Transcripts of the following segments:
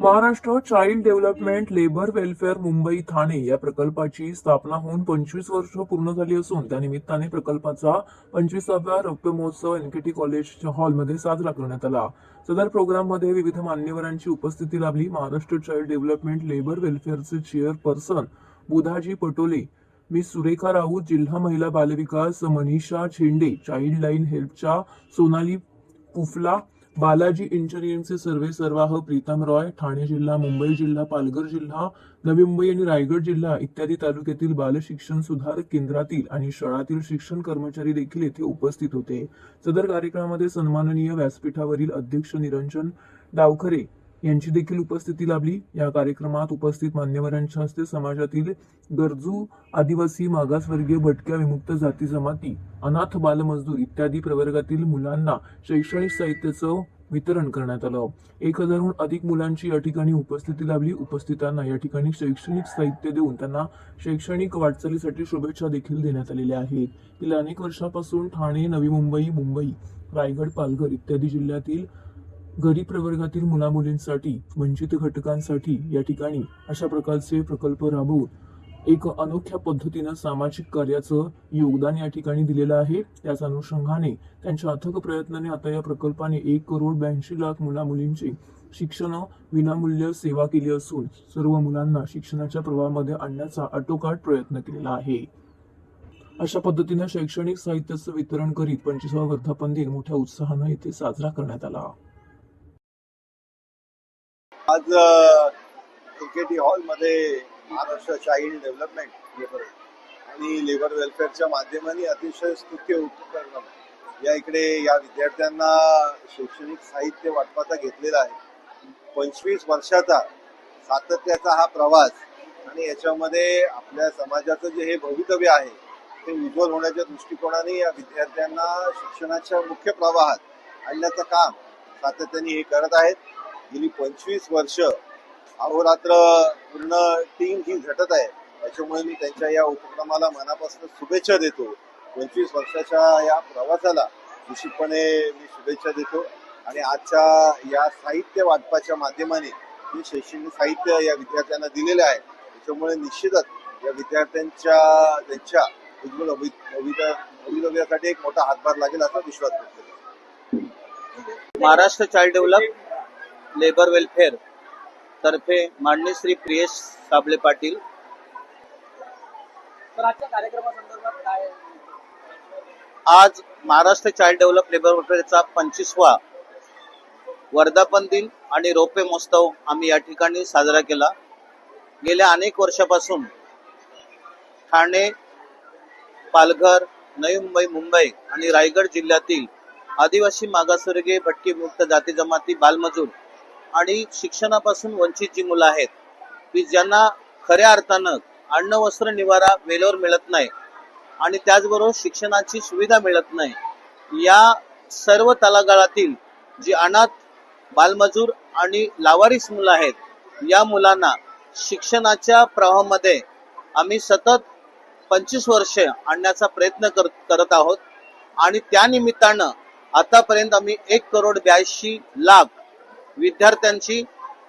Maharashtra child development labour welfare Mumbai Thane या प्रकल्पाची स्थापना होऊन पंचवीस वर्ष पूर्ण झाली असून त्या निमित्ताने प्रकल्पाचा पंचवीसाव्या रौप्य महोत्सव एनकेटी कॉलेजच्या हॉलमध्ये साजरा करण्यात आला. सदर प्रोग्राममध्ये विविध मान्यवरांची उपस्थिती लाभली. महाराष्ट्र चाइल्ड डेव्हलपमेंट लेबर वेलफेअरचे चेअरपर्सन बुधाजी पटोले मी सुरेखा राऊत जिल्हा महिला बालविकास मनीषा झेंडे चाइल्ड लाईन हेल्पच्या सोनाली पुफला बालाजी इंजिनिअरिंगचे सर्वे सर्वाह प्रीतम रॉय ठाणे जिल्हा मुंबई जिल्हा पालघर जिल्हा नवी मुंबई आणि रायगड जिल्हा इत्यादी तालुक्यातील बाल शिक्षण सुधारक केंद्रातील आणि शाळातील शिक्षण कर्मचारी देखील येथे उपस्थित होते. सदर कार्यक्रमामध्ये सन्माननीय व्यासपीठावरील अध्यक्ष निरंजन डावखरे यांची देखील उपस्थिती लाभली. या कार्यक्रमात उपस्थित मान्यवरांच्या हस्ते समाजातील गरजू आदिवासी मागासवर्गीय भटक्या विमुक्त जाती जमाती अनाथ बालमजदूर इत्यादी प्रवर्गातील मुलांना शैक्षणिक साहित्याचं वितरण करण्यात आलं. एक हजारहून अधिक मुलांची या ठिकाणी उपस्थिती लाभली. उपस्थितांना या ठिकाणी शैक्षणिक साहित्य देऊन त्यांना शैक्षणिक वाटचालीसाठी शुभेच्छा देखील देण्यात आलेल्या आहेत. गेल्या अनेक वर्षापासून ठाणे नवी मुंबई मुंबई रायगड पालघर इत्यादी जिल्ह्यातील गरीब प्रवर्गातील मुलामुलींसाठी वंचित घटकांसाठी या ठिकाणी अशा प्रकारचे प्रकल्प राबवून एक अनोख्या पद्धतीनं सामाजिक कार्याचं योगदान या ठिकाणी दिलेलं आहे. त्याच अनुषंगाने त्यांच्या अथक प्रयत्नाने आता या प्रकल्पाने एक करोड ब्याऐंशी लाख मुलामुलींची शिक्षण विनामूल्य सेवा केली असून सर्व मुलांना शिक्षणाच्या प्रवाहामध्ये आणण्याचा आटोकाट प्रयत्न केलेला आहे. अशा पद्धतीनं शैक्षणिक साहित्याचं वितरण करीत पंचवीसावा वर्धापन दिन मोठ्या उत्साहानं येथे साजरा करण्यात आला. आज एकेटी हॉलमध्ये महाराष्ट्र चाइल्ड डेव्हलपमेंट लेबर आणि लेबर वेलफेअरच्या माध्यमाने अतिशय स्तुत्य उपकरण या इकडे या विद्यार्थ्यांना शैक्षणिक साहित्य वाटपाचा घेतलेला आहे. पंचवीस वर्षाचा सातत्याचा हा प्रवास आणि याच्यामध्ये आपल्या समाजाचं जे हे भवितव्य आहे ते उज्ज्वल होण्याच्या दृष्टिकोनाने या विद्यार्थ्यांना शिक्षणाच्या मुख्य प्रवाहात आणण्याचं काम सातत्याने हे करत आहेत. गेली पंचवीस वर्ष अहोरात्र पूर्ण टीम ही झटत आहे. त्याच्यामुळे मी त्यांच्या या उपक्रमाला मनापासून शुभेच्छा देतो. पंचवीस वर्षाच्या या प्रवासाला निश्चितपणे मी शुभेच्छा देतो. आणि आजच्या या साहित्य वाटपाच्या माध्यमाने मी शैक्षणिक साहित्य या विद्यार्थ्यांना दिलेले आहे. त्याच्यामुळे निश्चितच या विद्यार्थ्यांच्या त्यांच्या उज्ज्वल भवितव्यासाठी एक मोठा हातभार लागेल असा विश्वास व्यक्त करतो. Maharashtra child develop labour welfare तर्फे माननीय श्री प्रियेश साबळे पाटील. आज महाराष्ट्र चाइल्ड डेव्हलप लेबर वेलफेअरचा पंचवीसवा वर्धापन दिन आणि रोपे महोत्सव आम्ही या ठिकाणी साजरा केला. गेल्या अनेक वर्षापासून ठाणे पालघर नवी मुंबई मुंबई आणि रायगड जिल्ह्यातील आदिवासी मागासवर्गीय भटकी मुक्त जाती जमाती बालमजूर आणि शिक्षणापासून वंचित जी मुलं आहेत की ज्यांना खऱ्या अर्थानं अन्न वस्त्र निवारा वेळेवर मिळत नाही आणि त्याचबरोबर शिक्षणाची सुविधा मिळत नाही या सर्व तलागाळातील जी अनाथ बालमजूर आणि लावारिस मुलं आहेत या मुलांना शिक्षणाच्या प्रवाहामध्ये आम्ही सतत पंचवीस वर्ष आणण्याचा प्रयत्न कर, करत आहोत आणि त्या निमित्तानं आतापर्यंत आम्ही एक करोड ब्याऐंशी लाख विद्यार्थ्यांची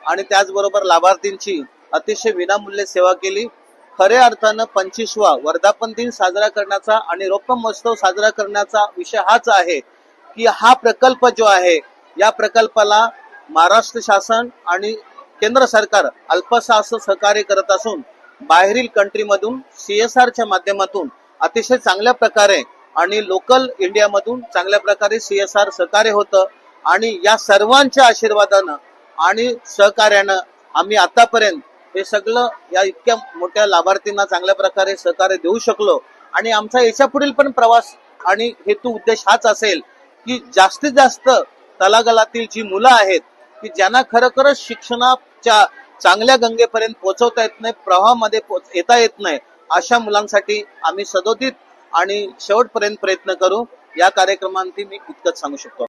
आणि त्याचबरोबर लाभार्थींची अतिशय विनामूल्य सेवा केली. खऱ्या अर्थानं पंचवीसवा वर्धापन दिन साजरा करण्याचा आणि रोपम महोत्सव साजरा करण्याचा विषय हाच आहे की हा प्रकल्प जो आहे या प्रकल्पाला महाराष्ट्र शासन आणि केंद्र सरकार अल्पशासन सहकार्य करत असून बाहेरील कंट्रीमधून सी एस आरच्या माध्यमातून अतिशय चांगल्या प्रकारे आणि लोकल इंडियामधून चांगल्या प्रकारे सी एस आर सहकार्य होतं. आणि या सर्वांच्या आशीर्वादानं आणि सहकार्यानं आम्ही आतापर्यंत हे सगळं या इतक्या मोठ्या लाभार्थींना चांगल्या प्रकारे सहकार्य देऊ शकलो. आणि आमचा याच्या पुढील पण प्रवास आणि हेतू उद्देश हाच असेल की जास्तीत जास्त तलागलातील जी मुलं आहेत की ज्यांना खरोखरच शिक्षणाच्या चांगल्या गंगेपर्यंत पोहोचवता येत नाही प्रवाहामध्ये पोच- येता येत नाही अशा मुलांसाठी आम्ही सदोदित आणि शेवटपर्यंत प्रयत्न करू. या कार्यक्रमांती मी इतकंच सांगू शकतो.